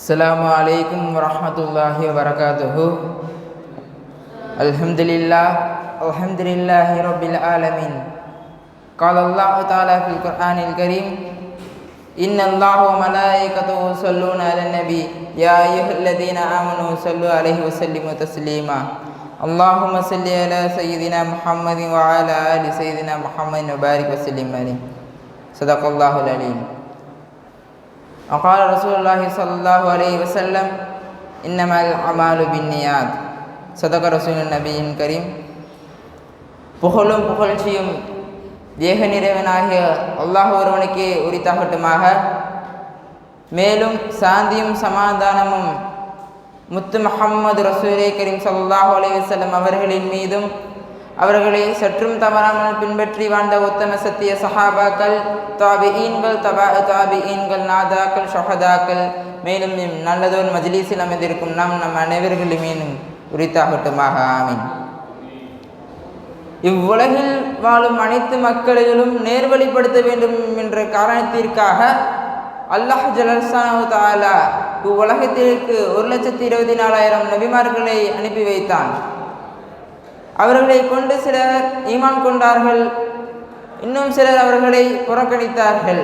السلام عليكم ورحمة الله وبركاته الحمد لله الحمد لله رب العالمين قال الله تعالى في القرآن الكريم إن الله وملائكته يصلون على النبي يا أيها الذين آمنوا صلوا عليه وسلموا تسليما اللهم صل على سيدنا محمد وعلى آل سيدنا محمد وبارك وسلم عليه صدق الله العليم وقال رسول الله صلى الله عليه وسلم إنما الأعمال بالنيات صدق رسول النبي الكريم புகழும் புகழ்ச்சியும் ஏக நிறைவனாகிய அல்லாஹ் ஒருவனுக்கே உரித்தாகட்டுமாக மேலும் சாந்தியும் சமாதானமும் முத்து முஹம்மது ரசூலே கரீம் ஸல்லல்லாஹு அலைஹி வஸல்லம் அவர்களின் மீதும் அவர்களை சற்றும் தவறாமல் பின்பற்றி வாழ்ந்த உத்தம சத்திய சஹாபாக்கள் தாபிஈன்கள் தபா தாபிஈன்கள் நாதாக்கள் ஷஹதாக்கள். மேலும் இம் நல்லதோர் மஜ்லிஸில் அமைந்திருக்கும் நாம் நம் அனைவர்களுமே உரித்தாகட்டுமாக. ஆமீன். இவ்வுலகில் வாழும் அனைத்து மக்களிலும் நேர்வழிப்படுத்த வேண்டும் என்ற காரணத்திற்காக அல்லாஹ் ஜலர்சானு தாலா இவ்வுலகத்திற்கு ஒரு லட்சத்தி இருபத்தி நாலாயிரம் நபிமார்களை அனுப்பி வைத்தான். அவர்களை கொண்டு சிலர் ஈமான் கொண்டார்கள் இன்னும் சிலர் அவர்களை புறக்கணித்தார்கள்.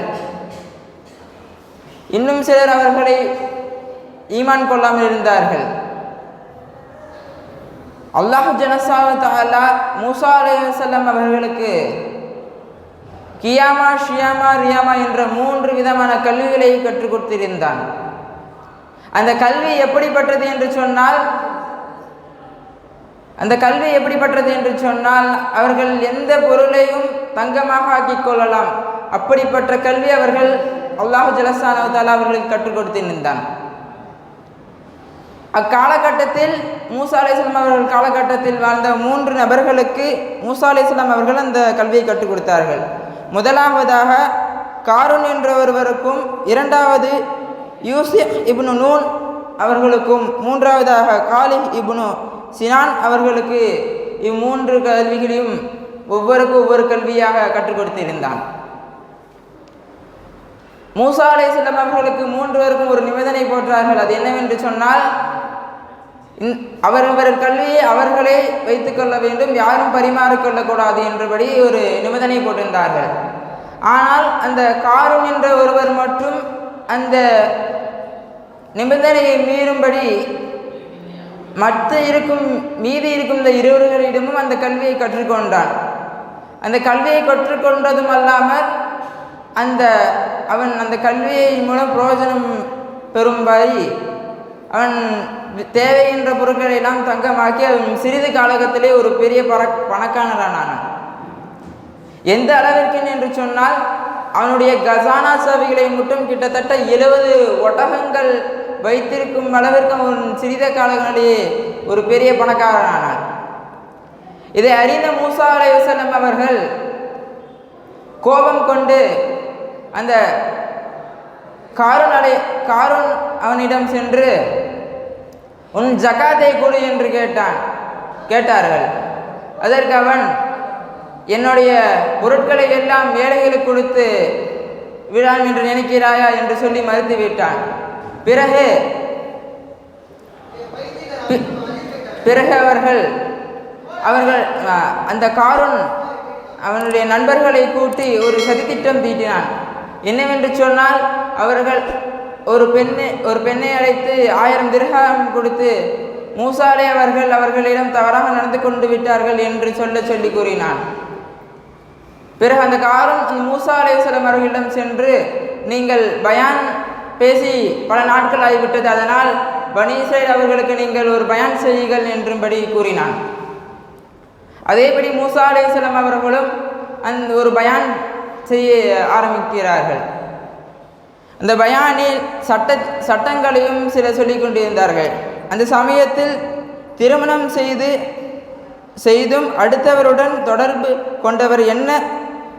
இன்னும் சிலர் அவர்களை ஈமான் கொள்ளாமல் இருந்தார்கள். அல்லாஹ் ஜனசாவத்தாலா மூசா அலைவசல்லம் அவர்களுக்கு கியாமா ஷியாமா ரியாமா என்ற மூன்று விதமான கல்விகளை கற்றுக் கொடுத்திருந்தான். அந்த கல்வி எப்படிப்பட்டது என்று சொன்னால் அந்த கல்வி எப்படிப்பட்டது என்று சொன்னால் அவர்கள் எந்த பொருளையும் தங்கமாக ஆக்கிக் கொள்ளலாம். அப்படிப்பட்ட கல்வி அவர்கள் அல்லாஹு ஜலசானவத்தால் அவர்களுக்கு கற்றுக் கொடுத்து நின்றான். அக்காலகட்டத்தில் மூசா அலிஸ்லாம் அவர்கள் காலகட்டத்தில் வாழ்ந்த மூன்று நபர்களுக்கு மூசா அலிஸ்லாம் அவர்கள் அந்த கல்வியை கற்றுக் கொடுத்தார்கள். முதலாவதாக காருன் என்ற ஒருவருக்கும் இரண்டாவது யூசிப் இப்னு நூன் அவர்களுக்கும் மூன்றாவதாக காலி இப்னு சினான் அவர்களுக்கு இம்மூன்று கல்விகளையும் ஒவ்வொருக்கும் ஒவ்வொரு கல்வியாக கற்றுக் கொடுத்திருந்தான். மூசா அலையம் அவர்களுக்கு மூன்றுவருக்கும் ஒரு நிபந்தனை போற்றார்கள். அது என்னவென்று சொன்னால் அவரவர் கல்வியை அவர்களே வைத்துக்கொள்ள வேண்டும் யாரும் பரிமாறிக்கொள்ளக்கூடாது என்றபடி ஒரு நிபந்தனை போட்டிருந்தார்கள். ஆனால் அந்த காரும் என்ற ஒருவர் மட்டும் அந்த நிபந்தனையை மீறும்படி மற்ற இருக்கும் மீதி இருக்கும் இந்த இருவர்களிடமும் அந்த கல்வியை கற்றுக்கொண்டான். அந்த கல்வியை கற்றுக்கொண்டதும் அல்லாமல் அந்த அவன் அந்த கல்வியை மூலம் பிரயோஜனம் பெறும்படி அவன் தேவைகின்ற பொருட்களை எல்லாம் தங்கமாக்கி அவன் சிறிது காலகத்திலே ஒரு பெரிய பற பணக்காரனானான். எந்த அளவிற்கு என்று சொன்னால் அவனுடைய கசானா சபைகளை மட்டும் கிட்டத்தட்ட எழுபது ஒட்டகங்கள் வைத்திருக்கும் அளவிற்கு அவன் சிறித காலங்களிலேயே ஒரு பெரிய பணக்காரனானான் இதை அறிந்த மூசா அலைவசலம் அவர்கள் கோபம் கொண்டு அந்த காரூன் அடை காரூன் அவனிடம் சென்று உன் ஜக்காத்தை கொடு என்று கேட்டான். கேட்டார்கள். அதற்கு அவன் என்னுடைய பொருட்களை எல்லாம் ஏழைகளுக்கு கொடுத்து விழான் என்று நினைக்கிறாயா? என்று சொல்லி மறுத்து விட்டான். பிறகு பிறகு அவர்கள் அவர்கள் அந்த காரூன் அவனுடைய நண்பர்களை கூட்டி ஒரு சதித்திட்டம் தீட்டினான். என்னவென்று சொன்னால் அவர்கள் ஒரு பெண்ணை ஒரு பெண்ணை அழைத்து ஆயிரம் திரகம் கொடுத்து மூசாலே அவர்கள் அவர்களிடம் தவறாக நடந்து கொண்டு விட்டார்கள் என்று சொல்ல சொல்லி கூறினான். பிறகு அந்த காரும் அந்த மூசா அலேஸ்வரம் அவர்களிடம் சென்று நீங்கள் பயான் பேசி பல நாட்கள் ஆகிவிட்டது அதனால் பனீசைல் அவர்களுக்கு நீங்கள் ஒரு பயன் செய்யுங்கள் என்றும்படி கூறினான். அதேபடி மூசா அலேசலம் அவர்களும் அந்த ஒரு பயான் செய்ய ஆரம்பிக்கிறார்கள். அந்த பயானில் சட்ட சட்டங்களையும் சில சொல்லிக் கொண்டிருந்தார்கள். அந்த சமயத்தில் திருமணம் செய்து செய்தும் அடுத்தவருடன் தொடர்பு கொண்டவர் என்ன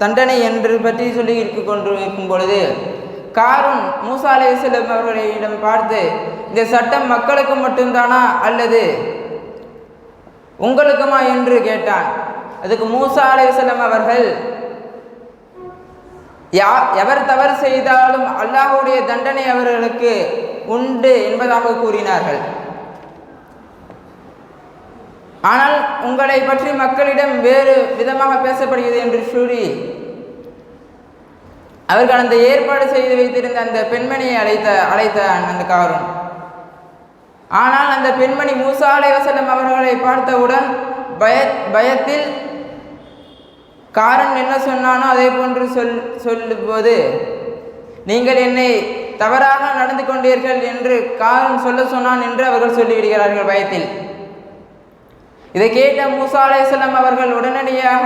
தண்டனை என்று பற்றி சொல்லி இருக்கு கொண்டு இருக்கும் பொழுது காரும் மூசா அலையம் அவர்களிடம் பார்த்து இந்த சட்டம் மக்களுக்கு மட்டும்தானா அல்லது உங்களுக்குமா என்று கேட்டான். அதுக்கு மூசா அலையம் அவர்கள் யா எவர் தவறு செய்தாலும் அல்லாஹுடைய தண்டனை அவர்களுக்கு உண்டு என்பதாக கூறினார்கள். ஆனால் உங்களை பற்றி மக்களிடம் வேறு விதமாக பேசப்படுகிறது என்று கூறி அவர்கள் அந்த ஏற்பாடு செய்து வைத்திருந்த அந்த பெண்மணியை அழைத்த அழைத்த அந்த காரும். ஆனால் அந்த பெண்மணி மூசா அலைவசல்லம் அவர்களை பார்த்தவுடன் பய பயத்தில் காரன் என்ன சொன்னானோ அதே போன்று சொல் சொல்லும்போது நீங்கள் என்னை தவறாக நடந்து கொண்டீர்கள் என்று காரன் சொல்ல சொன்னான் என்று அவர்கள் சொல்லிவிடுகிறார்கள் பயத்தில். இதை கேட்ட மூசா அலையம் அவர்கள் உடனடியாக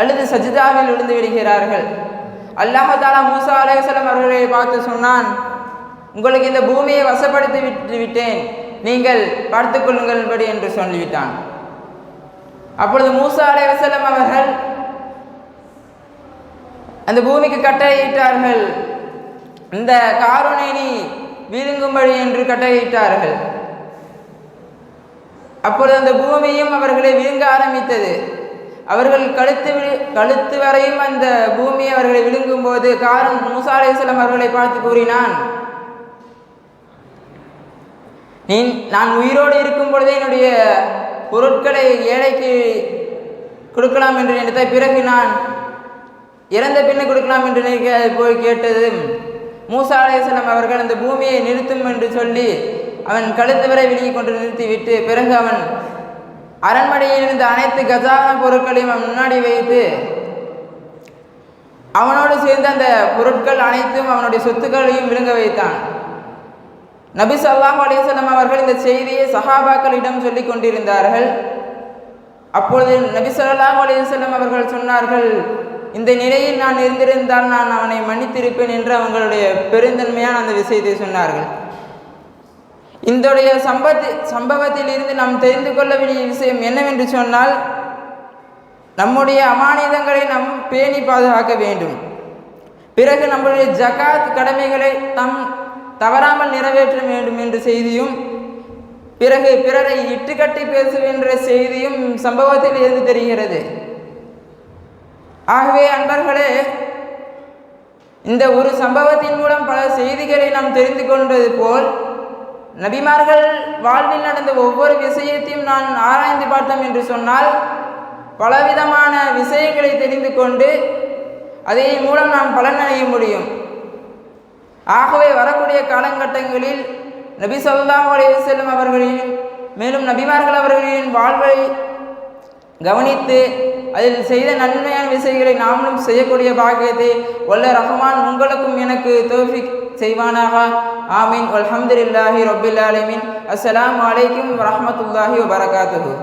அழுது சஜிதாவில் விழுந்து விடுகிறார்கள். அல்லாஹாலா மூசா அலேசலம் அவர்களை பார்த்து சொன்னான் உங்களுக்கு இந்த பூமியை வசப்படுத்தி விட்டு விட்டேன். நீங்கள் பார்த்து என்று சொல்லிவிட்டான். அப்பொழுது மூசா அலைவசலம் அவர்கள் அந்த பூமிக்கு கட்டளையிட்டார்கள். இந்த காரனை நீ என்று கட்டளையிட்டார்கள். அப்பொழுது அந்த பூமியும் அவர்களை விழுங்க ஆரம்பித்தது. அவர்கள் கழுத்து விழு கழுத்து வரையும் அந்த பூமி அவர்களை விழுங்கும் போது காரும் மூசா அலையம் அவர்களை பார்த்து கூறினான் நீ நான் உயிரோடு இருக்கும் பொழுதே என்னுடைய பொருட்களை ஏழைக்கு கொடுக்கலாம் என்று நினைத்த பிறகு நான் இறந்த பின்ன கொடுக்கலாம் என்று நினைக்க போய் கேட்டது. மூசா அலையம் அவர்கள் அந்த பூமியை நிறுத்தும் என்று சொல்லி அவன் கழுத்து வரை விழுங்கி கொண்டு நிறுத்திவிட்டு பிறகு அவன் அரண்மனையில் இருந்த அனைத்து கஜான பொருட்களையும் அவன் முன்னாடி வைத்து அவனோடு சேர்ந்த அந்த பொருட்கள் அனைத்தும் அவனுடைய சொத்துக்களையும் விழுங்க வைத்தான். நபி சொல்லாஹ் அலிசல்லாம் அவர்கள் இந்த செய்தியை சஹாபாக்களிடம் சொல்லி கொண்டிருந்தார்கள். அப்பொழுது நபி சொல்லாஹ் அலிசல்லாம் அவர்கள் சொன்னார்கள் இந்த நிலையில் நான் இருந்திருந்தால் நான் அவனை மன்னித்திருப்பேன் என்று அவங்களுடைய பெருந்தன்மையான அந்த விஷயத்தை சொன்னார்கள். இந்தோடைய சம்பத்தி சம்பவத்திலிருந்து நாம் தெரிந்து கொள்ள வேண்டிய விஷயம் என்னவென்று சொன்னால் நம்முடைய அமானிதங்களை நாம் பேணி பாதுகாக்க வேண்டும். பிறகு நம்முடைய ஜகாத் கடமைகளை தம் தவறாமல் நிறைவேற்ற வேண்டும் என்ற செய்தியும் பிறகு பிறரை இட்டுக்கட்டி பேசுகின்ற செய்தியும் சம்பவத்தில் இருந்து தெரிகிறது. ஆகவே அன்பர்களே இந்த ஒரு சம்பவத்தின் மூலம் பல செய்திகளை நாம் தெரிந்து கொண்டது போல் நபிமார்கள் வாழ்வில் நடந்த ஒவ்வொரு விஷயத்தையும் நான் ஆராய்ந்து பார்த்தோம் என்று சொன்னால் பலவிதமான விஷயங்களை தெரிந்து கொண்டு அதன் மூலம் நாம் பலனடைய முடியும். ஆகவே வரக்கூடிய காலகட்டங்களில் நபி சொல்லாஹ் செல்லும் அவர்களின் மேலும் நபிமார்கள் அவர்களின் வாழ்வை கவனித்து அதில் செய்த நன்மையான விஷயங்களை நாமளும் செய்யக்கூடிய பாக்கியத்தை வல்ல ரஹ்மான் உங்களுக்கும் எனக்கு தோஃபிக் செய்வானாக ஆமீன் அல்ஹம்துலில்லாஹி ரபில் ஆலமின் அஸ்ஸலாமு அலைக்கும் வரஹமத்துல்லாஹி வபரகாத்துஹு